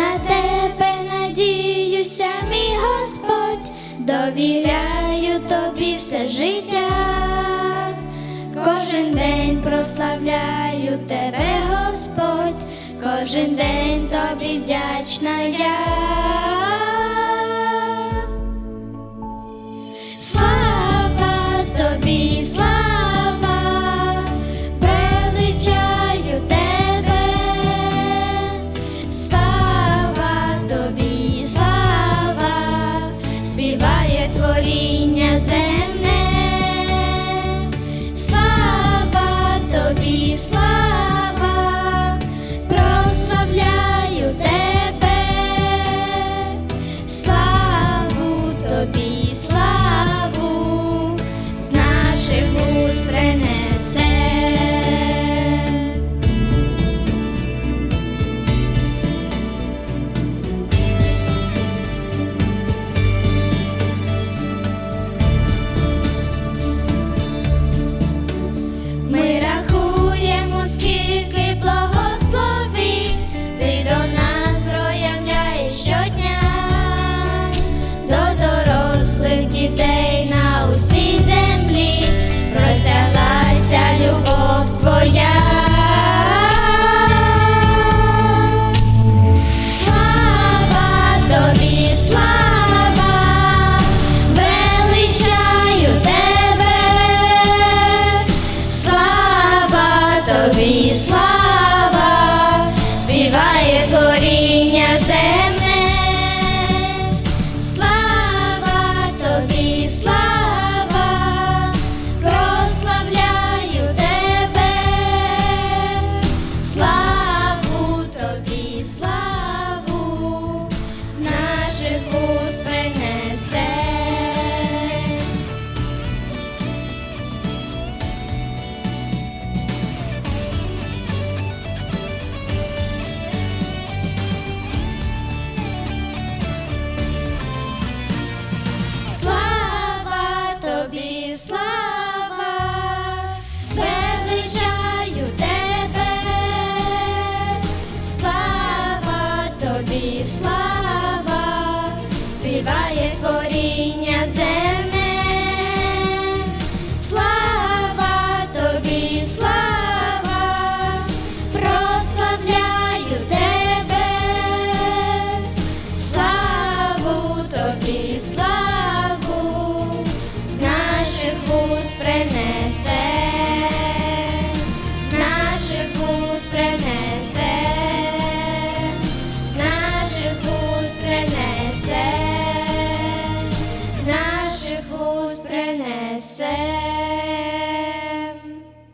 На тебе надіюся, мій Господь, довіряю тобі все життя, кожен день прославляю тебе, Господь, кожен день тобі вдячна я. співає творіння землі. слава, співає творіння землі.